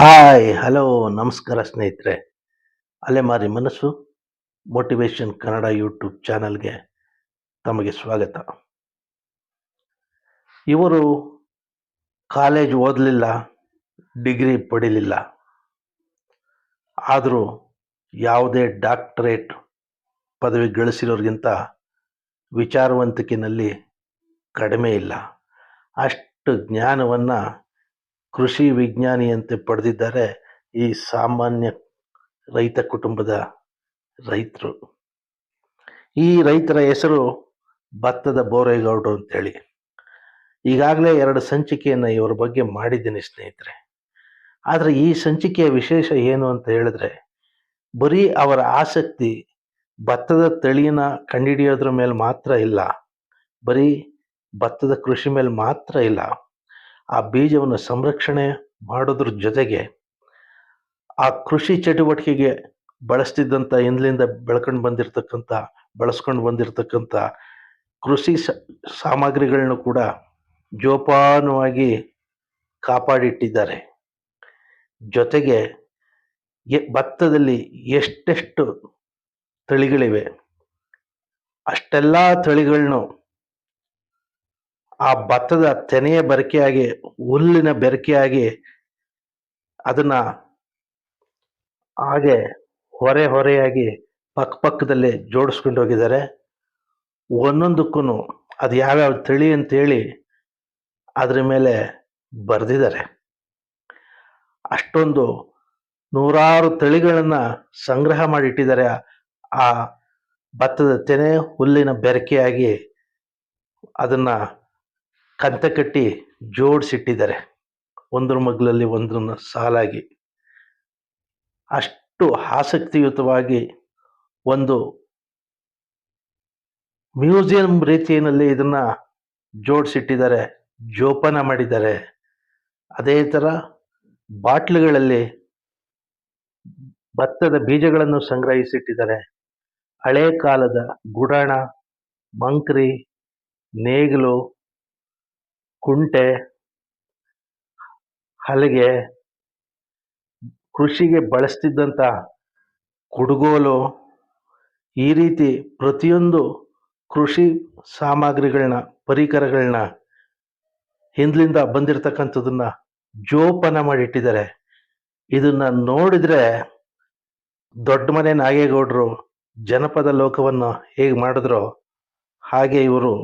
Hi, hello, ನಮಸ್ಕಾರ ಸ್ನೇಹಿತರೆ. ಅಲೆಮಾರಿ ಮನಸ್ಸು ಮೋಟಿವೇಶನ್ ಕನ್ನಡ ಯೂಟ್ಯೂಬ್ ಚಾನಲ್ಗೆ ತಮಗೆ ಸ್ವಾಗತ. ಇವರು ಕಾಲೇಜ್ ಓದಲಿಲ್ಲ, ಡಿಗ್ರಿ ಪಡೀಲಿಲ್ಲ. ಆದರೂ ಯಾವುದೇ ಡಾಕ್ಟರೇಟ್ ಪದವಿ ಗಳಿಸಿರೋರಿಗಿಂತ ವಿಚಾರವಂತಿಕೆಯಲ್ಲಿ ಕಡಿಮೆ ಇಲ್ಲ. ಅಷ್ಟು ಜ್ಞಾನವನ್ನು ಕೃಷಿ ವಿಜ್ಞಾನಿಯಂತೆ ಪಡೆದಿದ್ದಾರೆ ಈ ಸಾಮಾನ್ಯ ರೈತ ಕುಟುಂಬದ ರೈತರು. ಈ ರೈತರ ಹೆಸರು ಭತ್ತದ ಬೋರೇಗೌಡರು ಅಂತೇಳಿ. ಈಗಾಗಲೇ ಎರಡು ಸಂಚಿಕೆಯನ್ನು ಇವರ ಬಗ್ಗೆ ಮಾಡಿದ್ದೀನಿ ಸ್ನೇಹಿತರೆ. ಆದರೆ ಈ ಸಂಚಿಕೆಯ ವಿಶೇಷ ಏನು ಅಂತ ಹೇಳಿದ್ರೆ, ಬರೀ ಅವರ ಆಸಕ್ತಿ ಭತ್ತದ ತಳಿನ ಕಂಡುಹಿಡಿಯೋದ್ರ ಮೇಲೆ ಮಾತ್ರ ಇಲ್ಲ. ಬರೀ ಭತ್ತದ ಕೃಷಿ ಮೇಲೆ ಮಾತ್ರ ಇಲ್ಲ. ಆ ಬೀಜವನ್ನು ಸಂರಕ್ಷಣೆ ಮಾಡೋದ್ರ ಜೊತೆಗೆ ಆ ಕೃಷಿ ಚಟುವಟಿಕೆಗೆ ಬಳಸ್ತಿದ್ದಂಥ ಹಿಂದ್ಲಿಂದ ಬೆಳ್ಕೊಂಡು ಬಂದಿರತಕ್ಕಂಥ ಬಳಸ್ಕೊಂಡು ಬಂದಿರತಕ್ಕಂಥ ಕೃಷಿ ಸಾಮಗ್ರಿಗಳನ್ನು ಕೂಡ ಜೋಪಾನವಾಗಿ ಕಾಪಾಡಿಟ್ಟಿದ್ದಾರೆ. ಜೊತೆಗೆ ಭತ್ತದಲ್ಲಿ ಎಷ್ಟೆಷ್ಟು ತಳಿಗಳಿವೆ, ಅಷ್ಟೆಲ್ಲ ತಳಿಗಳನ್ನು ಆ ಭತ್ತದ ತೆನೆಯ ಬೆರಕೆಯಾಗಿ, ಹುಲ್ಲಿನ ಬೆರಕೆಯಾಗಿ ಅದನ್ನ ಹಾಗೆ ಹೊರೆ ಹೊರೆಯಾಗಿ ಪಕ್ಕ ಪಕ್ಕದಲ್ಲಿ ಜೋಡಿಸ್ಕೊಂಡು ಹೋಗಿದ್ದಾರೆ. ಒಂದೊಂದಕ್ಕೂ ಅದು ಯಾವ್ಯಾವ ತಳಿ ಅಂತೇಳಿ ಅದ್ರ ಮೇಲೆ ಬರೆದಿದ್ದಾರೆ. ಅಷ್ಟೊಂದು ನೂರಾರು ತಳಿಗಳನ್ನ ಸಂಗ್ರಹ ಮಾಡಿಟ್ಟಿದ್ದಾರೆ. ಆ ಭತ್ತದ ತೆನೆ, ಹುಲ್ಲಿನ ಬೆರಕೆಯಾಗಿ ಅದನ್ನ ಕಂತ ಕಟ್ಟಿ ಜೋಡಿಸಿಟ್ಟಿದ್ದಾರೆ. ಒಂದ್ರ ಮಗ್ಲಲ್ಲಿ ಒಂದನ್ನ ಸಾಲಾಗಿ. ಅಷ್ಟು ಆಸಕ್ತಿಯುತವಾಗಿ ಒಂದು ಮ್ಯೂಸಿಯಂ ರೀತಿಯಲ್ಲಿ ಇದನ್ನ ಜೋಡಿಸಿಟ್ಟಿದ್ದಾರೆ, ಜೋಪಾನ ಮಾಡಿದ್ದಾರೆ. ಅದೇ ಥರ ಬಾಟ್ಲುಗಳಲ್ಲಿ ಭತ್ತದ ಬೀಜಗಳನ್ನು ಸಂಗ್ರಹಿಸಿಟ್ಟಿದ್ದಾರೆ. ಹಳೆ ಕಾಲದ ಗುಡಾಣ, ಮಂಕ್ರಿ, ನೇಗಿಲು ಕುಂಟೆ, ಹಲಗೆ, ಕೃಷಿಗೆ ಬಳಸ್ತಿದ್ದಂಥ ಕುಡುಗೋಲು ಈ ರೀತಿ ಪ್ರತಿಯೊಂದು ಕೃಷಿ ಸಾಮಗ್ರಿಗಳನ್ನ, ಪರಿಕರಗಳನ್ನ ಹಿಂದ್ಲಿಂದ ಬಂದಿರತಕ್ಕಂಥದ್ದನ್ನ ಜೋಪಾನ ಮಾಡಿಟ್ಟಿದ್ದಾರೆ. ಇದನ್ನ ನೋಡಿದ್ರೆ ದೊಡ್ಡ ಮನೆ ನಾಗೇಗೌಡರು ಜನಪದ ಲೋಕವನ್ನು ಹೇಗೆ ಮಾಡಿದ್ರೋ ಹಾಗೆ ಇವರು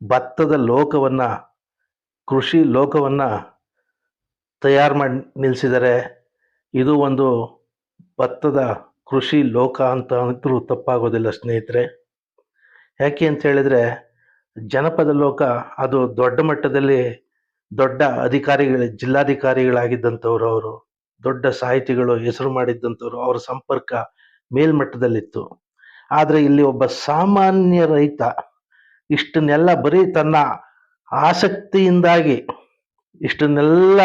ಭತ್ತದ ಲೋಕವನ್ನ ಕೃಷಿ ಲೋಕವನ್ನು ತಯಾರು ಮಾಡಿ ನಿಲ್ಲಿಸಿದ್ದಾರೆ ಇದು ಒಂದು ಭತ್ತದ ಕೃಷಿ ಲೋಕ ಅಂತ ಅಂತರೂ ತಪ್ಪಾಗೋದಿಲ್ಲ ಸ್ನೇಹಿತರೆ. ಯಾಕೆ ಅಂತ ಹೇಳಿದರೆ ಜನಪದ ಲೋಕ ಅದು ದೊಡ್ಡ ಮಟ್ಟದಲ್ಲಿ ದೊಡ್ಡ ಅಧಿಕಾರಿಗಳ ಜಿಲ್ಲಾಧಿಕಾರಿಗಳಾಗಿದ್ದಂಥವ್ರು ಅವರು, ದೊಡ್ಡ ಸಾಹಿತಿಗಳು ಹೆಸರು ಮಾಡಿದ್ದಂಥವ್ರು ಅವರ ಸಂಪರ್ಕ ಮೇಲ್ಮಟ್ಟದಲ್ಲಿತ್ತು. ಆದರೆ ಇಲ್ಲಿ ಒಬ್ಬ ಸಾಮಾನ್ಯ ರೈತ ಇಷ್ಟನ್ನೆಲ್ಲ ಬರೀ ತನ್ನ ಆಸಕ್ತಿಯಿಂದಾಗಿ ಇಷ್ಟನ್ನೆಲ್ಲ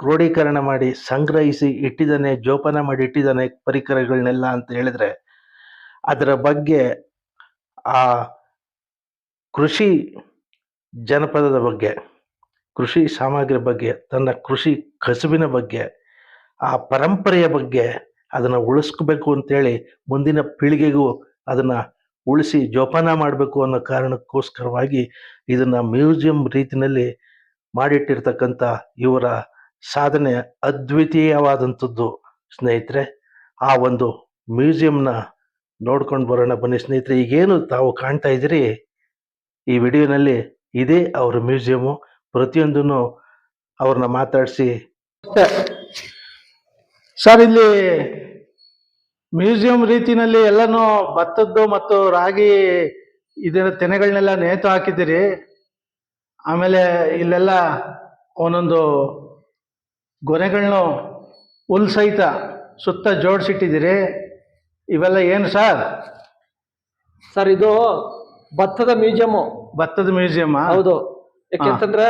ಕ್ರೋಢೀಕರಣ ಮಾಡಿ ಸಂಗ್ರಹಿಸಿ ಇಟ್ಟಿದ್ದಾನೆ, ಜೋಪಾನ ಮಾಡಿ ಇಟ್ಟಿದ್ದಾನೆ ಪರಿಕರಗಳನ್ನೆಲ್ಲ ಅಂತ ಹೇಳಿದ್ರೆ ಅದರ ಬಗ್ಗೆ ಆ ಕೃಷಿ ಜನಪದದ ಬಗ್ಗೆ, ಕೃಷಿ ಸಾಮಗ್ರಿ ಬಗ್ಗೆ, ತನ್ನ ಕೃಷಿ ಕಸುಬಿನ ಬಗ್ಗೆ, ಆ ಪರಂಪರೆಯ ಬಗ್ಗೆ ಅದನ್ನು ಉಳಿಸ್ಕೋಬೇಕು ಅಂತೇಳಿ ಮುಂದಿನ ಪೀಳಿಗೆಗೂ ಅದನ್ನ ಉಳಿಸಿ ಜೋಪಾನ ಮಾಡಬೇಕು ಅನ್ನೋ ಕಾರಣಕ್ಕೋಸ್ಕರವಾಗಿ ಇದನ್ನು ಮ್ಯೂಸಿಯಂ ರೀತಿಯಲ್ಲಿ ಮಾಡಿಟ್ಟಿರ್ತಕ್ಕಂಥ ಇವರ ಸಾಧನೆ ಅದ್ವಿತೀಯವಾದಂಥದ್ದು. ಸ್ನೇಹಿತರೆ, ಆ ಒಂದು ಮ್ಯೂಸಿಯಂನ ನೋಡ್ಕೊಂಡು ಬರೋಣ ಬನ್ನಿ ಸ್ನೇಹಿತರೆ. ಈಗೇನು ತಾವು ಕಾಣ್ತಾ ಇದ್ದೀರಿ? ಈ ವಿಡಿಯೋನಲ್ಲಿ ಇದೇ ಅವರ ಮ್ಯೂಸಿಯಮು. ಪ್ರತಿಯೊಂದನ್ನು ಅವ್ರನ್ನ ಮಾತಾಡಿಸಿ. ಸರ್, ಇಲ್ಲಿ ಮ್ಯೂಸಿಯಂ ರೀತಿನಲ್ಲಿ ಎಲ್ಲನೂ ಭತ್ತದ್ದು ಮತ್ತು ರಾಗಿ ಇದರ ತೆನೆಗಳನ್ನೆಲ್ಲ ನೇತು ಹಾಕಿದ್ದೀರಿ. ಆಮೇಲೆ ಇಲ್ಲೆಲ್ಲ ಒಂದೊಂದು ಗೊನೆಗಳನ್ನು ಹುಲ್ ಸಹಿತ ಸುತ್ತ ಜೋಡಿಸಿಟ್ಟಿದ್ದೀರಿ. ಇವೆಲ್ಲ ಏನು ಸರ್? ಸರ್ ಇದು ಭತ್ತದ ಮ್ಯೂಸಿಯಮ್ಮು. ಭತ್ತದ ಮ್ಯೂಸಿಯಮ್ಮ? ಹೌದು. ಯಾಕೆಂತಂದ್ರೆ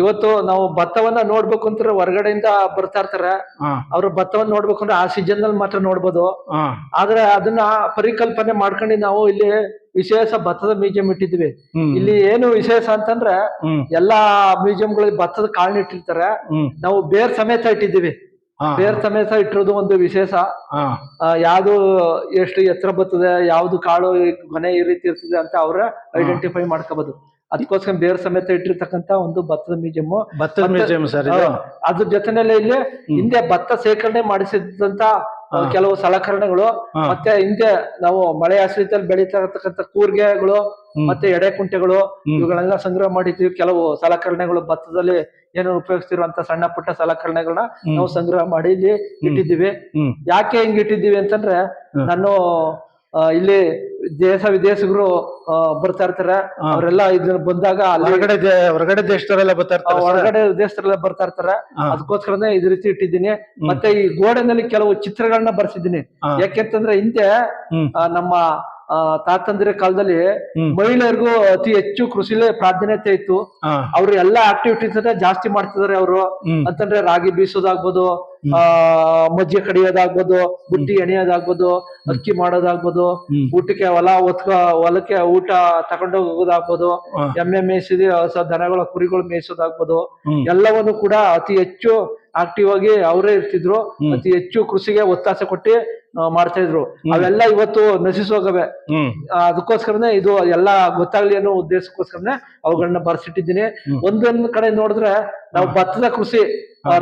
ಇವತ್ತು ನಾವು ಭತ್ತವನ್ನ ನೋಡ್ಬೇಕು ಅಂತ ಹೊರಗಡೆಯಿಂದ ಬರ್ತಾ ಇರ್ತಾರೆ ಅವ್ರ ಭತ್ತವನ್ನ ನೋಡ್ಬೇಕು ಅಂದ್ರೆ ಆ ಸೀಸನ್ನಲ್ಲಿ ಮಾತ್ರ ನೋಡ್ಬೋದು. ಆದ್ರೆ ಅದನ್ನ ಪರಿಕಲ್ಪನೆ ಮಾಡ್ಕೊಂಡು ನಾವು ಇಲ್ಲಿ ವಿಶೇಷ ಭತ್ತದ ಮ್ಯೂಸಿಯಂ ಇಟ್ಟಿದ್ವಿ. ಇಲ್ಲಿ ಏನು ವಿಶೇಷ ಅಂತಂದ್ರೆ ಎಲ್ಲಾ ಮ್ಯೂಸಿಯಂಗಳಿಗೆ ಭತ್ತದ ಕಾಳನ್ನ ಇಟ್ಟಿರ್ತಾರೆ. ನಾವು ಬೇರ್ ಸಮೇತ ಇಟ್ಟಿದ್ದೀವಿ. ಬೇರ್ ಸಮೇತ ಇಟ್ಟಿರೋದು ಒಂದು ವಿಶೇಷ. ಯಾವ್ದು ಎಷ್ಟು ಎತ್ತರ ಬರ್ತದೆ ಯಾವ್ದು ಕಾಳು ಮನೆ ಈ ರೀತಿ ಇರ್ತದೆ ಅಂತ ಅವ್ರ ಐಡೆಂಟಿಫೈ ಮಾಡ್ಕೋಬಹುದು ಅದಕ್ಕೋಸ್ಕರ ಬೇರ್ ಸಮೇತ ಇಟ್ಟಿರ್ತಕ್ಕಂತ ಒಂದು ಭತ್ತದ ಮ್ಯೂಸಿಯಂ. ಭತ್ತದ ಮ್ಯೂಸಿಯಂ ಸರ್ ಅದ್ರ ಜೊತೆನಲ್ಲೇ ಇಲ್ಲಿ ಹಿಂದೆ ಭತ್ತ ಶೇಖರಣೆ ಮಾಡಿಸಿದಂತ ಕೆಲವು ಸಲಕರಣೆಗಳು ಮತ್ತೆ ಹಿಂದೆ ನಾವು ಮಳೆ ಆಶ್ರಿತದಲ್ಲಿ ಬೆಳೀತಕ್ಕಂತ ಕೂರ್ಗೆಗಳು ಮತ್ತೆ ಎಡೆಕುಂಟೆಗಳು ಕುಂಟೆಗಳು ಇವುಗಳೆಲ್ಲ ಸಂಗ್ರಹ ಮಾಡಿದ್ದೀವಿ ಕೆಲವು ಸಲಕರಣೆಗಳು ಭತ್ತದಲ್ಲಿ ಏನು ಉಪಯೋಗಿಸ್ತಿರುವಂತ ಸಣ್ಣ ಪುಟ್ಟ ಸಲಕರಣೆಗಳನ್ನ ನಾವು ಸಂಗ್ರಹ ಮಾಡಿ ಇಲ್ಲಿ ಇಟ್ಟಿದ್ದೀವಿ. ಯಾಕೆ ಹಿಂಗ್ ಇಟ್ಟಿದ್ದೀವಿ ಅಂತಂದ್ರೆ ನಾನು ಇಲ್ಲಿ ದೇಶ ವಿದೇಶಿಗರು ಬರ್ತಾ ಇರ್ತಾರೆ. ಅವರೆಲ್ಲ ಇದನ್ನ ಬಂದಾಗ ಹೊರಗಡೆ ಹೊರಗಡೆ ದೇಶದವರೆಲ್ಲ ಬರ್ತಾ ಇರ್ತಾರೆ? ಹೊರಗಡೆ ದೇಶದವರೆಲ್ಲ ಬರ್ತಾ ಇರ್ತಾರೆ. ಅದಕ್ಕೋಸ್ಕರನೇ ಇದ್ ರೀತಿ ಇಟ್ಟಿದ್ದೀನಿ ಮತ್ತೆ ಈ ಗೋಡೆನಲ್ಲಿ ಕೆಲವು ಚಿತ್ರಗಳನ್ನ ಬರ್ಸಿದ್ದೀನಿ. ಯಾಕೆಂತಂದ್ರೆ ಹಿಂದೆ ನಮ್ಮ ತಾತಂದಿರ ಕಾಲದಲ್ಲಿ. ಮಹಿಳೆಯರಿಗೂ ಅತಿ ಹೆಚ್ಚು ಕೃಷಿಲೇ ಪ್ರಾಧಾನ್ಯತೆ ಇತ್ತು. ಅವ್ರ ಎಲ್ಲಾ ಆಕ್ಟಿವಿಟೀಸ್ ಜಾಸ್ತಿ ಮಾಡ್ತಿದಾರೆ ಅವರು. ಅಂತಂದ್ರೆ ರಾಗಿ ಬೀಸೋದಾಗ್ಬೋದು ಆ ಮಜ್ಜೆ ಕಡಿಯೋದಾಗ್ಬೋದು ಬುಟ್ಟಿ ಎಣೆಯೋದಾಗ್ಬೋದು ಅಕ್ಕಿ ಮಾಡೋದಾಗ್ಬೋದು ಊಟಕ್ಕೆ ಹೊಲ ಒತ್ಕ ಹೊಲಕ್ಕೆ ಊಟ ತಗೊಂಡು ಹೋಗೋದಾಗ್ಬೋದು ಎಮ್ಮೆ ಮೇಯಿಸಿದ ಹೊಸ ದನಗಳ ಕುರಿಗಳು ಮೇಯಿಸೋದಾಗ್ಬೋದು ಎಲ್ಲವನ್ನು ಕೂಡ ಅತಿ ಹೆಚ್ಚು ಆಕ್ಟಿವ್ ಆಗಿ ಅವರೇ ಇರ್ತಿದ್ರು. ಅತಿ ಹೆಚ್ಚು ಕೃಷಿಗೆ ಒತ್ತಾಸೆ ಕೊಟ್ಟು ಮಾಡ್ತಾ ಇದ್ರು ಅವೆಲ್ಲ ಇವತ್ತು ನಶಿಸೋಗವೆ. ಅದಕ್ಕೋಸ್ಕರನೇ ಇದು ಎಲ್ಲ ಗೊತ್ತಾಗ್ಲಿ ಅನ್ನೋ ಉದ್ದೇಶಕ್ಕೋಸ್ಕರನೇ ಅವುಗಳನ್ನ ಬರ್ಸಿಟ್ಟಿದ್ದೀನಿ. ಒಂದೊಂದ್ ಕಡೆ ನೋಡಿದ್ರೆ ನಾವು ಭತ್ತದ ಕೃಷಿ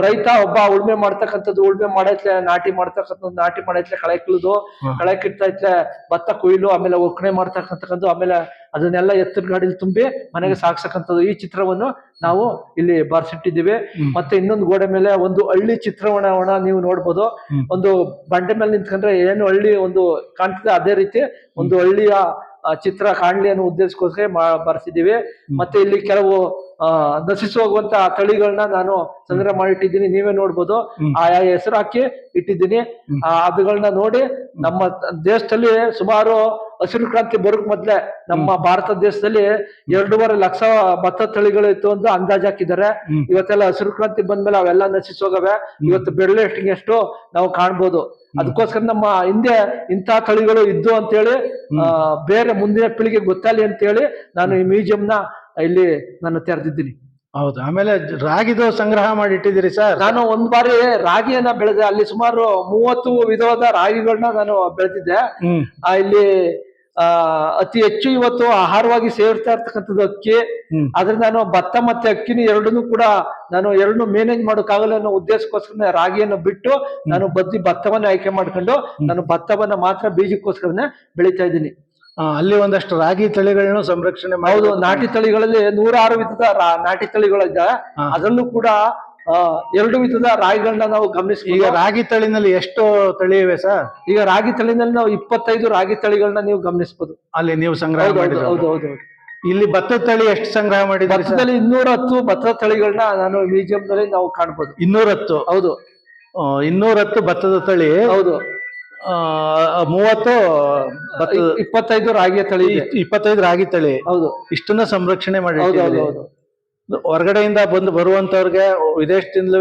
ರೈತ ಒಬ್ಬ ಉಳ್ಮೆ ಮಾಡ್ತಕ್ಕಂಥದ್ದು ಉಳ್ಮೆ ಮಾಡೈತ್ಲೆ ನಾಟಿ ಮಾಡ್ತಕ್ಕಂಥದ್ದು ನಾಟಿ ಮಾಡೈತ್ಲೆ ಕಳೆ ಕಿಳುದು ಕಳೆ ಕಿಡ್ತಾ ಇತ್ಲೆ ಭತ್ತ ಕೊಯ್ಲು ಆಮೇಲೆ ಒಕ್ಕಣೆ ಮಾಡ್ತಕ್ಕಂಥದ್ದು ಆಮೇಲೆ ಅದನ್ನೆಲ್ಲ ಎತ್ತಿನ ಗಾಡಿಲಿ ತುಂಬಿ ಮನೆಗೆ ಸಾಕ್ಸಕ್ಕಂಥದ್ದು ಈ ಚಿತ್ರವನ್ನು ನಾವು ಇಲ್ಲಿ ಬರ್ಸಿಟ್ಟಿದ್ದೀವಿ. ಮತ್ತೆ ಇನ್ನೊಂದು ಗೋಡೆ ಮೇಲೆ ಒಂದು ಹಳ್ಳಿ ಚಿತ್ರವಣವಣ ನೀವು ನೋಡ್ಬೋದು. ಒಂದು ಬಂಡೆ ಮೇಲೆ ನಿಂತ್ಕೊಂಡ್ರೆ ಏನು ಹಳ್ಳಿ ಒಂದು ಕಾಣ್ತದೆ ಅದೇ ರೀತಿ ಒಂದು ಹಳ್ಳಿಯ ಚಿತ್ರ ಕಾಣ್ಲಿ ಅನ್ನೋ ಉದ್ದೇಶಕ್ಕೋಸ್ಕರ ಬರ್ಸಿದ್ದೀವಿ. ಮತ್ತೆ ಇಲ್ಲಿ ಕೆಲವು ನಶಿಸಿ ಹೋಗುವಂತ ತಳಿಗಳನ್ನ ನಾನು ಸಂಗ್ರಹ ಮಾಡಿಟ್ಟಿದ್ದೀನಿ. ನೀವೇ ನೋಡ್ಬೋದು. ಆಯಾ ಹೆಸರು ಹಾಕಿ ಇಟ್ಟಿದ್ದೀನಿ. ಆ ಅದುಗಳನ್ನ ನೋಡಿ ನಮ್ಮ ದೇಶದಲ್ಲಿ ಸುಮಾರು ಹಸಿರು ಕ್ರಾಂತಿ ಬರೋಕ್ ಮೊದ್ಲೆ ನಮ್ಮ ಭಾರತ ದೇಶದಲ್ಲಿ ಎರಡೂವರೆ ಲಕ್ಷ ಭತ್ತ ತಳಿಗಳು ಇತ್ತು ಅಂತ ಅಂದಾಜ್ ಹಾಕಿದ್ದಾರೆ. ಇವತ್ತೆಲ್ಲ ಹಸಿರು ಕ್ರಾಂತಿ ಬಂದ್ಮೇಲೆ ಅವೆಲ್ಲ ನಶಿಸೋಗವೆ ಇವತ್ತು ಬೆಳ್ಳೆ ಎಷ್ಟು ನಾವು ಕಾಣ್ಬೋದು. ಅದಕ್ಕೋಸ್ಕರ ನಮ್ಮ ಹಿಂದೆ ಇಂತಹ ತಳಿಗಳು ಇದ್ದು ಅಂತೇಳಿ ಆ, ಬೇರೆ ಮುಂದಿನ ಪೀಳಿಗೆ ಅಂತ ಅಂತೇಳಿ ನಾನು ಈ ಮ್ಯೂಸಿಯಂನ ಇಲ್ಲಿ ನಾನು ತೆರೆದಿದ್ದೀನಿ. ಹೌದು ಆಮೇಲೆ ರಾಗಿದು ಸಂಗ್ರಹ ಮಾಡಿ ಇಟ್ಟಿದ್ದೀರಿ ಸರ್? ನಾನು ಒಂದ್ ಬಾರಿ ರಾಗಿಯನ್ನ ಬೆಳೆದೆ ಅಲ್ಲಿ ಸುಮಾರು ಮೂವತ್ತು ವಿಧವಾದ ರಾಗಿಗಳನ್ನ ನಾನು ಬೆಳೆದಿದ್ದೆ. ಆ, ಇಲ್ಲಿ ಆ ಅತಿ ಹೆಚ್ಚು ಇವತ್ತು ಆಹಾರವಾಗಿ ಸೇರ್ತಾ ಇರ್ತಕ್ಕಂಥದ್ದು ಅಕ್ಕಿ. ಆದ್ರೆ ನಾನು ಭತ್ತ ಮತ್ತೆ ಅಕ್ಕಿನ ಎರಡನ್ನೂ ಕೂಡ ನಾನು ಎರಡನ್ನೂ ಮೇನೇಜ್ ಮಾಡೋಕ್ಕಾಗಲ್ಲ ಅನ್ನೋ ಉದ್ದೇಶಕ್ಕೋಸ್ಕರ ರಾಗಿಯನ್ನು ಬಿಟ್ಟು ನಾನು ಬದ್ದಿ ಭತ್ತವನ್ನ ಆಯ್ಕೆ ಮಾಡ್ಕೊಂಡು ನಾನು ಭತ್ತವನ್ನು ಮಾತ್ರ ಬೀಜಕ್ಕೋಸ್ಕರನೇ ಬೆಳೀತಾ ಇದ್ದೀನಿ. ಅಲ್ಲಿ ಒಂದಷ್ಟು ರಾಗಿ ತಳಿಗಳನ್ನು ಸಂರಕ್ಷಣೆ ಹೌದು ನಾಟಿ ತಳಿಗಳಲ್ಲಿ ನೂರಾರು ವಿಧದ ನಾಟಿ ತಳಿಗಳಿದ್ದ. ಅದರಲ್ಲೂ ಕೂಡ ಆ, ಎರಡು ವಿಧದ ರಾಗಿಗಳನ್ನ ನಾವು ಈಗ ರಾಗಿ ತಳಿನಲ್ಲಿ ಎಷ್ಟು ತಳಿ ಇವೆ ಸರ್? ಈಗ ರಾಗಿ ತಳಿನಲ್ಲಿ ನಾವು ಇಪ್ಪತ್ತೈದು ರಾಗಿ ತಳಿಗಳನ್ನ ನೀವು ಗಮನಿಸಬಹುದು ಅಲ್ಲಿ ನೀವು ಸಂಗ್ರಹ ಹೌದು ಹೌದು ಹೌದು. ಇಲ್ಲಿ ಭತ್ತದ ತಳಿ ಎಷ್ಟು ಸಂಗ್ರಹ ಮಾಡಿದ್ದಾರೆ ಭತ್ತದಲ್ಲಿ ಇನ್ನೂರ ಹತ್ತು ಭತ್ತದ ತಳಿಗಳನ್ನ ನಾನು ಮ್ಯೂಸಿಯಂ ನಲ್ಲಿ ನಾವು ಕಾಣಬಹುದು ಇನ್ನೂರತ್ತು? ಹೌದು. ಆ, ಇನ್ನೂರತ್ತು ಭತ್ತದ ತಳಿ? ಹೌದು. ಆ, ಮೂವತ್ತು ಇಪ್ಪತ್ತೈದು ರಾಗಿ ತಳಿ. ಇಪ್ಪತ್ತೈದು ರಾಗಿ ತಳಿ. ಹೌದು. ಇಷ್ಟನ್ನ ಸಂರಕ್ಷಣೆ ಮಾಡಿ ಹೊರಗಡೆಯಿಂದ ಬಂದು ಬರುವಂತವ್ರಿಗೆ ವಿದೇಶದಿಂದಲೂ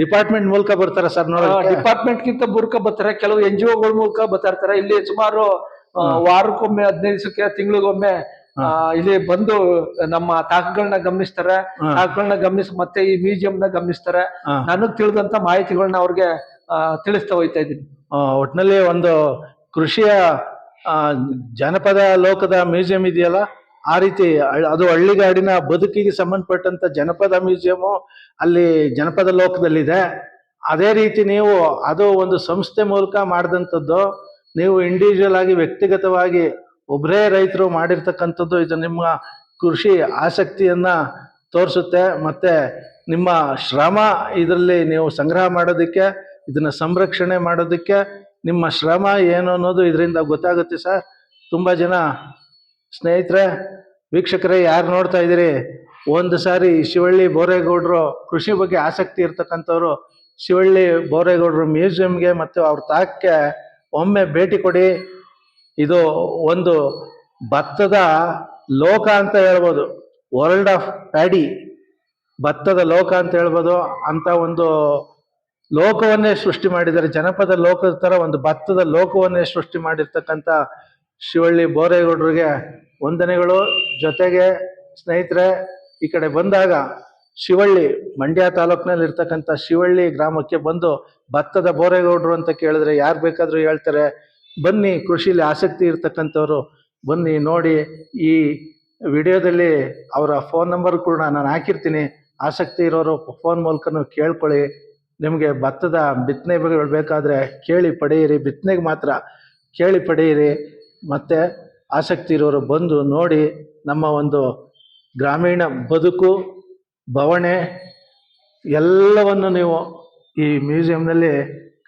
ಡಿಪಾರ್ಟ್ಮೆಂಟ್ ಮೂಲಕ ಬರ್ತಾರೆ ಸರ್ ನೋಡಿ ಡಿಪಾರ್ಟ್ಮೆಂಟ್ ಗಿಂತ ಬುರ್ಕ ಬರ್ತಾರೆ. ಕೆಲವು ಎನ್ ಜಿ ಒಗಳ ಮೂಲಕ ಬರ್ತಾ ಇರ್ತಾರೆ. ಇಲ್ಲಿ ಸುಮಾರು ವಾರಕ್ಕೊಮ್ಮೆ ಹದಿನೈದು ದಿವಸಕ್ಕೆ ತಿಂಗಳಿಗೊಮ್ಮೆ ಇಲ್ಲಿ ಬಂದು ನಮ್ಮ ತಾಕಗಳನ್ನ ಗಮನಿಸ್ತಾರೆ. ತಾಕಗಳನ್ನ ಗಮನಿಸಿ ಮತ್ತೆ ಈ ಮ್ಯೂಸಿಯಂನ ಗಮನಿಸ್ತಾರೆ. ನನಗ್ ತಿಳಿದಂತ ಮಾಹಿತಿಗಳನ್ನ ಅವ್ರಿಗೆ ತಿಳಿಸ್ತಾ ಹೋಯ್ತಾ ಇದ್ದೀನಿ. ಆ, ಒಟ್ನಲ್ಲಿ ಒಂದು ಕೃಷಿಯ ಜನಪದ ಲೋಕದ ಮ್ಯೂಸಿಯಂ ಇದೆಯಲ್ಲ? ಆ ರೀತಿ ಅದು ಹಳ್ಳಿಗಾಡಿನ ಬದುಕಿಗೆ ಸಂಬಂಧಪಟ್ಟಂತ ಜನಪದ ಮ್ಯೂಸಿಯಂ ಅಲ್ಲಿ ಜನಪದ ಲೋಕದಲ್ಲಿದೆ. ಅದೇ ರೀತಿ ನೀವು ಅದು ಒಂದು ಸಂಸ್ಥೆ ಮೂಲಕ ಮಾಡಿದಂಥದ್ದು ನೀವು ಇಂಡಿವಿಜುವಲ್ ಆಗಿ ವ್ಯಕ್ತಿಗತವಾಗಿ ಒಬ್ಬರೇ ರೈತರು ಮಾಡಿರ್ತಕ್ಕಂಥದ್ದು ಇದು ನಿಮ್ಮ ಕೃಷಿ ಆಸಕ್ತಿಯನ್ನ ತೋರಿಸುತ್ತೆ. ಮತ್ತೆ ನಿಮ್ಮ ಶ್ರಮ ಇದರಲ್ಲಿ ನೀವು ಸಂಗ್ರಹ ಮಾಡೋದಕ್ಕೆ ಇದನ್ನ ಸಂರಕ್ಷಣೆ ಮಾಡೋದಕ್ಕೆ ನಿಮ್ಮ ಶ್ರಮ ಏನು ಅನ್ನೋದು ಇದರಿಂದ ಗೊತ್ತಾಗುತ್ತೆ ಸರ್. ತುಂಬ ಜನ ಸ್ನೇಹಿತರೆ, ವೀಕ್ಷಕರೇ, ಯಾರು ನೋಡ್ತಾ ಇದ್ದೀರಿ? ಒಂದು ಸಾರಿ ಶಿವಳ್ಳಿ ಬೋರೇಗೌಡರು ಕೃಷಿ ಬಗ್ಗೆ ಆಸಕ್ತಿ ಇರ್ತಕ್ಕಂಥವ್ರು ಶಿವಳ್ಳಿ ಬೋರೇಗೌಡರು ಮ್ಯೂಸಿಯಂಗೆ ಮತ್ತು ಅವ್ರ ತಾಕ್ಕೆ ಒಮ್ಮೆ ಭೇಟಿ ಕೊಡಿ. ಇದು ಒಂದು ಭತ್ತದ ಲೋಕ ಅಂತ ಹೇಳ್ಬೋದು. ವರ್ಲ್ಡ್ ಆಫ್ ಪ್ಯಾಡಿ ಭತ್ತದ ಲೋಕ ಅಂತ ಹೇಳ್ಬೋದು. ಅಂತ ಒಂದು ಲೋಕವನ್ನೇ ಸೃಷ್ಟಿ ಮಾಡಿದ್ದಾರೆ. ಜನಪದ ಲೋಕದ ತರ ಒಂದು ಭತ್ತದ ಲೋಕವನ್ನೇ ಸೃಷ್ಟಿ ಮಾಡಿರ್ತಕ್ಕಂಥ ಶಿವಳ್ಳಿ ಬೋರೇಗೌಡರಿಗೆ ವಂದನೆಗಳು. ಜೊತೆಗೆ ಸ್ನೇಹಿತರೆ, ಈ ಕಡೆ ಬಂದಾಗ ಶಿವಳ್ಳಿ ಮಂಡ್ಯ ತಾಲೂಕಿನಲ್ಲಿ ಇರ್ತಕ್ಕಂಥ ಶಿವಳ್ಳಿ ಗ್ರಾಮಕ್ಕೆ ಬಂದು ಭತ್ತದ ಬೋರೇಗೌಡರು ಅಂತ ಕೇಳಿದ್ರೆ ಯಾರು ಬೇಕಾದರೂ ಹೇಳ್ತಾರೆ. ಬನ್ನಿ, ಕೃಷಿಲಿ ಆಸಕ್ತಿ ಇರ್ತಕ್ಕಂಥವ್ರು ಬನ್ನಿ ನೋಡಿ. ಈ ವಿಡಿಯೋದಲ್ಲಿ ಅವರ ಫೋನ್ ನಂಬರ್ ಕೂಡ ನಾನು ಹಾಕಿರ್ತೀನಿ. ಆಸಕ್ತಿ ಇರೋರು ಫೋನ್ ಮೂಲಕನೂ ಕೇಳ್ಕೊಳ್ಳಿ. ನಿಮಗೆ ಭತ್ತದ ಬಗ್ಗೆ ಬೇಕಾದರೆ ಕೇಳಿ ಪಡೆಯಿರಿ. ಬಿತ್ತನೆಗೆ ಮಾತ್ರ ಕೇಳಿ ಪಡೆಯಿರಿ. ಮತ್ತು ಆಸಕ್ತಿ ಇರೋರು ಬಂದು ನೋಡಿ ನಮ್ಮ ಒಂದು ಗ್ರಾಮೀಣ ಬದುಕು ಬವಣೆ ಎಲ್ಲವನ್ನು ನೀವು ಈ ಮ್ಯೂಸಿಯಂನಲ್ಲಿ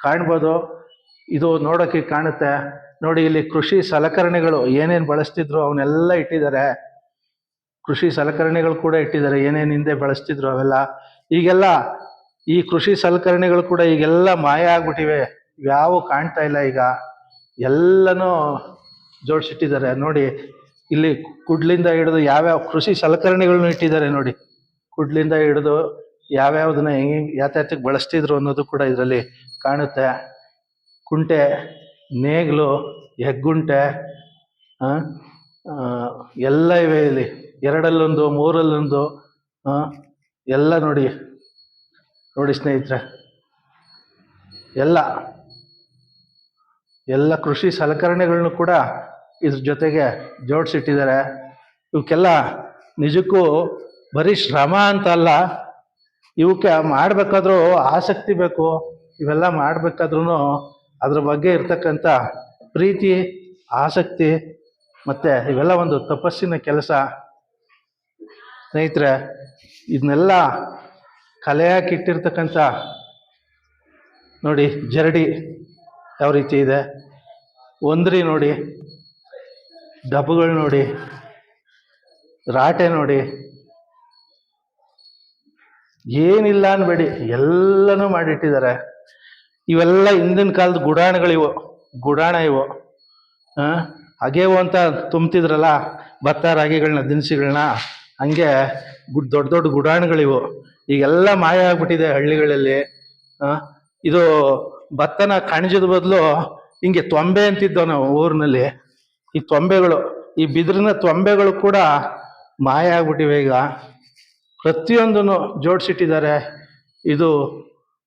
ಕಾಣ್ಬೋದು. ಇದು ನೋಡೋಕ್ಕೆ ಕಾಣುತ್ತೆ. ನೋಡಿ ಇಲ್ಲಿ ಕೃಷಿ ಸಲಕರಣೆಗಳು ಏನೇನು ಬಳಸ್ತಿದ್ರು ಅವನ್ನೆಲ್ಲ ಇಟ್ಟಿದ್ದಾರೆ. ಕೃಷಿ ಸಲಕರಣೆಗಳು ಕೂಡ ಇಟ್ಟಿದ್ದಾರೆ. ಏನೇನು ಹಿಂದೆ ಬಳಸ್ತಿದ್ರು ಅವೆಲ್ಲ. ಈಗೆಲ್ಲ ಈ ಕೃಷಿ ಸಲಕರಣೆಗಳು ಕೂಡ ಈಗೆಲ್ಲ ಮಾಯ ಆಗ್ಬಿಟ್ಟಿವೆ. ಯಾವ ಕಾಣ್ತಾ ಇಲ್ಲ ಈಗ. ಎಲ್ಲನೂ ಜೋಡಿಸಿಟ್ಟಿದ್ದಾರೆ. ನೋಡಿ, ಇಲ್ಲಿ ಕುಡ್ಲಿಂದ ಹಿಡಿದು ಯಾವ್ಯಾವ ಕೃಷಿ ಸಲಕರಣೆಗಳನ್ನು ಇಟ್ಟಿದ್ದಾರೆ ನೋಡಿ. ಕುಡ್ಲಿಂದ ಹಿಡಿದು ಯಾವ್ಯಾವ್ದನ್ನ ಹೆಂಗೆ ಯಾತ್ಯಾತಕ್ಕೆ ಬಳಸ್ತಿದ್ರು ಅನ್ನೋದು ಕೂಡ ಇದರಲ್ಲಿ ಕಾಣುತ್ತೆ. ಕುಂಟೆ, ನೇಗ್ಲು, ಹೆಗ್ಗುಂಟೆ ಎಲ್ಲ ಇವೆ ಇಲ್ಲಿ. ಎರಡಲ್ಲೊಂದು, ಮೂರಲ್ಲೊಂದು ಎಲ್ಲ ನೋಡಿ. ನೋಡಿ ಸ್ನೇಹಿತರೆ, ಎಲ್ಲ ಎಲ್ಲ ಕೃಷಿ ಸಲಕರಣೆಗಳನ್ನು ಕೂಡ ಇದ್ರ ಜೊತೆಗೆ ಜೋಡಿಸಿಟ್ಟಿದ್ದಾರೆ. ಇವಕ್ಕೆಲ್ಲ ನಿಜಕ್ಕೂ ಬರೀ ಶ್ರಮ ಅಂತ ಅಲ್ಲ, ಇವಕ್ಕೆ ಮಾಡಬೇಕಾದ್ರೂ ಆಸಕ್ತಿ ಬೇಕು, ಇವೆಲ್ಲ ಮಾಡಬೇಕಾದ್ರೂ ಅದ್ರ ಬಗ್ಗೆ ಇರ್ತಕ್ಕಂಥ ಪ್ರೀತಿ, ಆಸಕ್ತಿ, ಮತ್ತು ಇವೆಲ್ಲ ಒಂದು ತಪಸ್ಸಿನ ಕೆಲಸ. ಸ್ನೇಹಿತರೆ, ಇದನ್ನೆಲ್ಲ ಕಲೆಯಾಗಿ ಇಟ್ಟಿರ್ತಕ್ಕಂಥ ನೋಡಿ ಜರಡಿ ಯಾವ ರೀತಿ ಇದೆ. ಒಂದ್ರಿ ನೋಡಿ, ಡಬ್ಬುಗಳು ನೋಡಿ, ರಾಟೆ ನೋಡಿ. ಏನಿಲ್ಲ ಅನ್ಬೇಡಿ, ಎಲ್ಲನೂ ಮಾಡಿಟ್ಟಿದ್ದಾರೆ. ಇವೆಲ್ಲ ಹಿಂದಿನ ಕಾಲದ ಗುಡಾಣಗಳಿವು ಗುಡಾಣ ಇವು. ಹಾಂ ಅಗೇವು ಅಂತ ತುಂಬ್ತಿದ್ರಲ್ಲ, ಭತ್ತ ರಾಗಿಗಳನ್ನ ದಿನಸಿಗಳನ್ನ ಹಂಗೆ ಗುಡ್ ದೊಡ್ಡ ದೊಡ್ಡ ಗುಡಾಣಗಳಿವು. ಈಗೆಲ್ಲ ಮಾಯ ಆಗ್ಬಿಟ್ಟಿದೆ ಹಳ್ಳಿಗಳಲ್ಲಿ. ಇದು ಭತ್ತನ ಕಣಜದ ಬದಲು ಹಿಂಗೆ ತೊಂಬೆ ಅಂತಿದ್ದೋ ನಾವು ಊರಿನಲ್ಲಿ. ಈ ತೊಂಬೆಗಳು, ಈ ಬಿದಿರಿನ ತೊಂಬೆಗಳು ಕೂಡ ಮಾಯ ಆಗ್ಬಿಟ್ಟಿವೆ ಈಗ. ಪ್ರತಿಯೊಂದನ್ನು ಜೋಡಿಸಿಟ್ಟಿದ್ದಾರೆ. ಇದು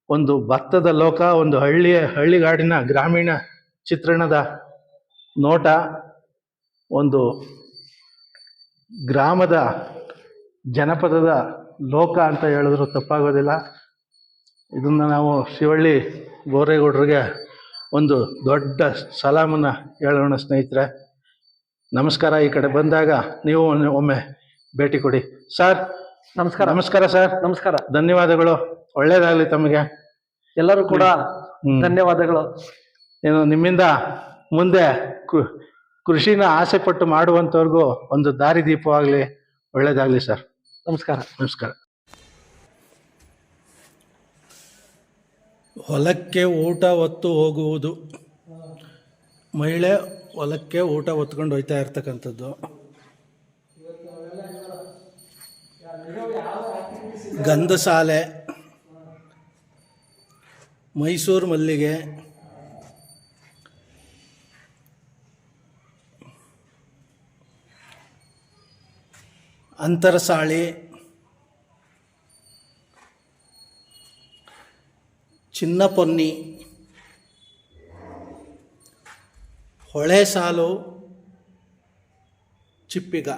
ಒಂದು ಭತ್ತದ ಲೋಕ, ಒಂದು ಹಳ್ಳಿಯ, ಹಳ್ಳಿಗಾಡಿನ ಗ್ರಾಮೀಣ ಚಿತ್ರಣದ ನೋಟ. ಒಂದು ಗ್ರಾಮದ ಜನಪದದ ಲೋಕ ಅಂತ ಹೇಳಿದ್ರು ತಪ್ಪಾಗೋದಿಲ್ಲ. ಇದನ್ನು ನಾವು ಶಿವಳ್ಳಿ ಗೋರೇಗೌಡ್ರಿಗೆ ಒಂದು ದೊಡ್ಡ ಸಲಾಮನ್ನು ಹೇಳೋಣ ಸ್ನೇಹಿತರೆ. ನಮಸ್ಕಾರ ಈ ಕಡೆ ಬಂದಾಗ ನೀವು ಒಮ್ಮೆ ಭೇಟಿ ಕೊಡಿ. ಸರ್ ನಮಸ್ಕಾರ. ನಮಸ್ಕಾರ ಸರ್. ನಮಸ್ಕಾರ. ಧನ್ಯವಾದಗಳು. ಒಳ್ಳೇದಾಗಲಿ ತಮಗೆ. ಎಲ್ಲರೂ ಕೂಡ ಧನ್ಯವಾದಗಳು. ಏನು ನಿಮ್ಮಿಂದ ಮುಂದೆ ಕೃ- ಕೃಷಿನ ಆಸೆ ಪಟ್ಟು ಮಾಡುವಂಥವ್ರಿಗೂ ಒಂದು ದಾರಿದೀಪವಾಗಲಿ ಒಳ್ಳೇದಾಗಲಿ ಸರ್. ನಮಸ್ಕಾರ. ನಮಸ್ಕಾರ. ಹೊಲಕ್ಕೆ ಊಟ ಹೊತ್ತು ಹೋಗುವುದು. ಮಹಿಳೆ ಹೊಲಕ್ಕೆ ಊಟ ಹೊತ್ಕೊಂಡು ಹೋಯ್ತಾ ಇರ್ತಕ್ಕಂಥದ್ದು. ಗಂಧಸಾಲೆ. ಮೈಸೂರು ಮಲ್ಲಿಗೆ. ಅಂತರಸಾಳಿ. ಚಿನ್ನ ಪೊನ್ನಿ ಹೊಳೆ ಸಾಲು ಚಿಪ್ಪಿಗ.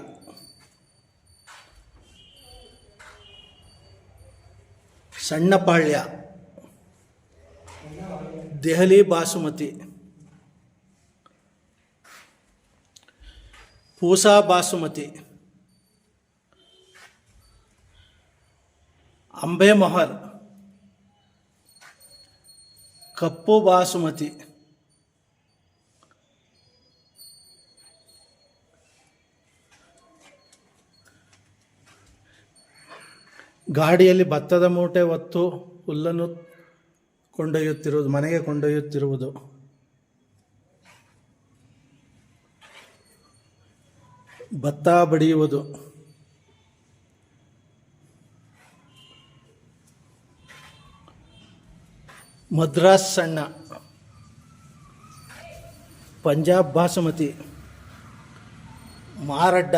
ಸಣ್ಣಪಾಳ್ಯ. ದೆಹಲಿ ಬಾಸುಮತಿ. ಪೂಸಾ ಬಾಸುಮತಿ. ಅಂಬೆ ಮೊಹರ್ ಕಪ್ಪು ಬಾಸುಮತಿ ಗಾಡಿಯಲ್ಲಿ ಭತ್ತದ ಮೂಟೆ ಹೊತ್ತು ಹುಲ್ಲನ್ನು ಕೊಂಡೊಯ್ಯುತ್ತಿರುವುದು ಮನೆಗೆ ಕೊಂಡೊಯ್ಯುತ್ತಿರುವುದು. ಭತ್ತ ಬಡಿಯುವುದು. ಮದ್ರಾಸ್ ಸಣ್ಣ. ಪಂಜಾಬ್ ಬಾಸುಮತಿ. ಮಾರಡ್ಡ.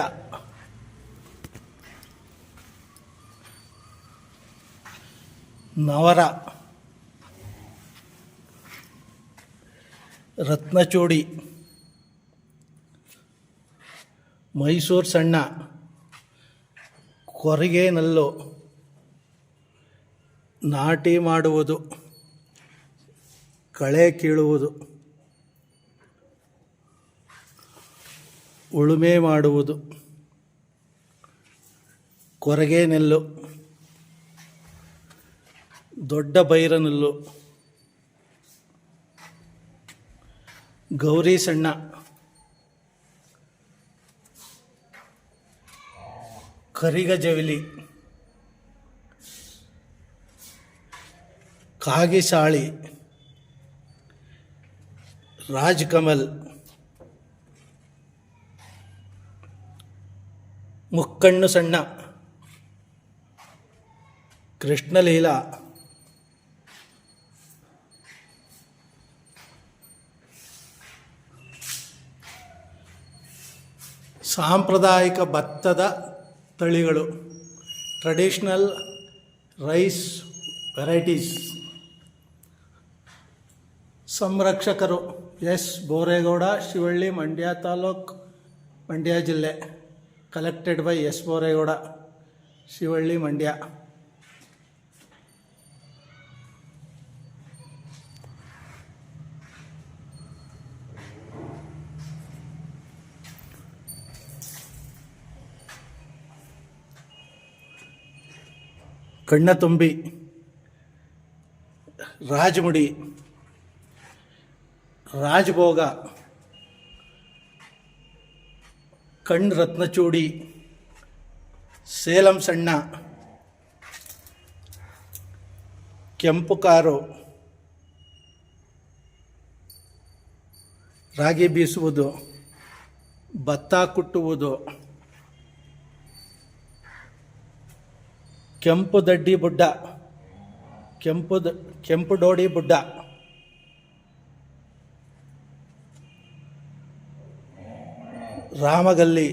ನವರ. ರತ್ನಚೂಡಿ. ಮೈಸೂರು ಸಣ್ಣ. ಕೊರಗೇನಲ್ಲೋ. ನಾಟಿ ಮಾಡುವುದು. ಕಳೆ ಕೀಳುವುದು ಉಳುಮೆ ಮಾಡುವುದು ಕೊರಗೆ ನೆಲ್ಲು ದೊಡ್ಡ ಬೈರನೆಲ್ಲು ಗೌರಿ ಸಣ್ಣ ಕರಿಗ ಜವಿಲಿ ಕಾಗಿಸಾಳಿ ರಾಜ್ ಕಮಲ್ ಮುಕ್ಕಣ್ಣು ಸಣ್ಣ ಕೃಷ್ಣಲೀಲಾ ಸಾಂಪ್ರದಾಯಿಕ ಭತ್ತದ ತಳಿಗಳು ಟ್ರೆಡಿಷ್ನಲ್ ರೈಸ್ ವೆರೈಟೀಸ್ ಸಂರಕ್ಷಕರು. ಎಸ್ ಬೋರೇಗೌಡ, ಶಿವಳ್ಳಿ, ಮಂಡ್ಯ ತಾಲೂಕ್, ಮಂಡ್ಯ ಜಿಲ್ಲೆ. Collected by S Boregowda, Shivalli, Mandya. ಕಣ್ಣ ತುಂಬಿ, ರಾಜಮುಡಿ ರಾಜಭೋಗ, ಕಣ್ ರತ್ನಚೂಡಿ, ಸೇಲಂ ಸಣ್ಣ, ಕೆಂಪು ಕಾರು, ರಾಗಿ ಬೀಸುವುದು, ಭತ್ತ ಕುಟ್ಟುವುದು, ಕೆಂಪು ದಡ್ಡಿ ಬುಡ್ಡ, ಕೆಂಪು ಕೆಂಪು ಡೋಡಿ ಬುಡ್ಡ. ರಾಮಗಲ್ಲಿ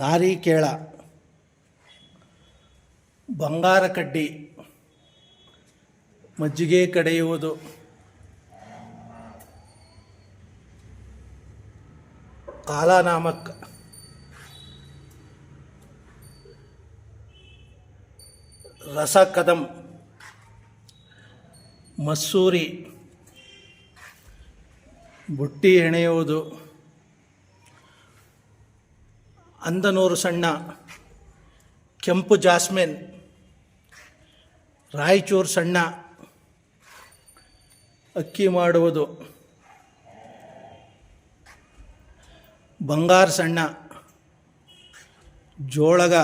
ನಾರಿಕೇಳ ಬಂಗಾರ ಕಡ್ಡಿ ಮಜ್ಜಿಗೆ ಕಡೆಯುವುದು. ಕಾಲಾನಾಮಕ್ ರಸಕದಂ ಮಸ್ಸೂರಿ ಬುಟ್ಟಿ ಹೆಣೆಯುವುದು. ಅಂದನೂರು ಸಣ್ಣ ಕೆಂಪು ಜಾಸ್ಮಿನ್. ರಾಯಚೂರು ಸಣ್ಣ ಅಕ್ಕಿ ಮಾಡುವುದು. ಬಂಗಾರ ಸಣ್ಣ ಜೋಳಗ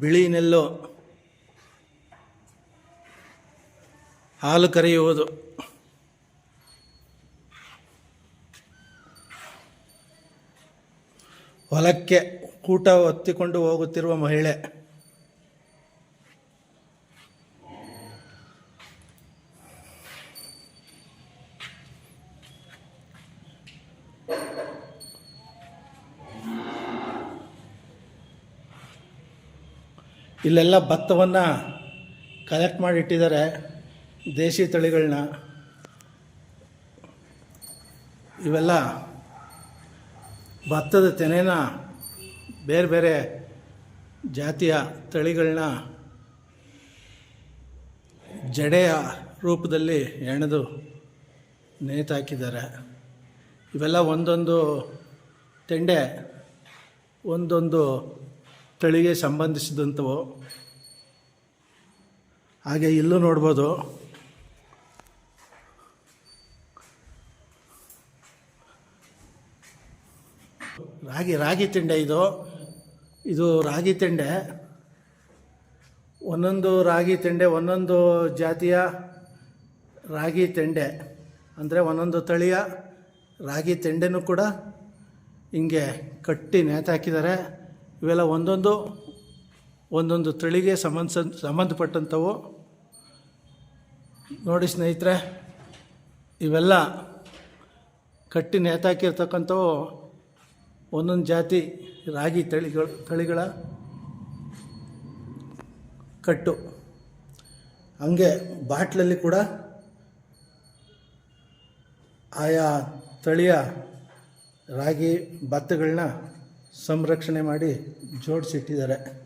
ಬಿಳಿ ನೆಲ್ಲು ಹಾಲು ಕರೆಯುವುದು. ಹೊಲಕ್ಕೆ ಕೂಟ ಹೊತ್ತಿಕೊಂಡು ಹೋಗುತ್ತಿರುವ ಮಹಿಳೆ. ಇಲ್ಲೆಲ್ಲ ಭತ್ತವನ್ನು ಕಲೆಕ್ಟ್ ಮಾಡಿ ಇಟ್ಟಿದ್ದಾರೆ ದೇಶಿ ತಳಿಗಳನ್ನ ಇವೆಲ್ಲ ಭತ್ತದ ತೆನೆನ ಬೇರೆ ಬೇರೆ ಜಾತಿಯ ತಳಿಗಳನ್ನ ಜಡೆಯ ರೂಪದಲ್ಲಿ ಎಣೆದು ನೇತಾಕಿದ್ದಾರೆ. ಇವೆಲ್ಲ ಒಂದೊಂದು ತೆಂಡೆ ಒಂದೊಂದು ತಳಿಗೆ ಸಂಬಂಧಿಸಿದಂಥವು ಹಾಗೆ ಇಲ್ಲೂ ನೋಡ್ಬೋದು. ರಾಗಿ ರಾಗಿ ತಿಂಡೆ ಇದು. ಇದು ರಾಗಿ ತಿಂಡೆ. ಒಂದೊಂದು ರಾಗಿ ತಿಂಡೆ, ಒಂದೊಂದು ಜಾತಿಯ ರಾಗಿ ತೆಂಡೆ. ಅಂದರೆ ಒಂದೊಂದು ತಳಿಯ ರಾಗಿ ತೆಂಡೆನೂ ಕೂಡ ಹಿಂಗೆ ಕಟ್ಟಿ ನೇತಾಕಿದ್ದಾರೆ ಇವೆಲ್ಲ ಒಂದೊಂದು ಒಂದೊಂದು ತಳಿಗೆ ಸಂಬಂಧ, ಸಂಬಂಧಪಟ್ಟಂಥವು. ನೋಡಿ ಸ್ನೇಹಿತರೆ, ಇವೆಲ್ಲ ಕಟ್ಟಿ ನೇತಾಕಿರ್ತಕ್ಕಂಥವು ಒಂದೊಂದು ಜಾತಿ ರಾಗಿ ತಳಿಗಳು, ತಳಿಗಳ ಕಟ್ಟು. ಹಂಗೆ ಬಾಟ್ಲಲ್ಲಿ ಕೂಡ ಆಯಾ ತಳಿಯ ರಾಗಿ ಭತ್ತಗಳನ್ನ ಸಂರಕ್ಷಣೆ ಮಾಡಿ ಜೋಡಿಸಿಟ್ಟಿದ್ದಾರೆ.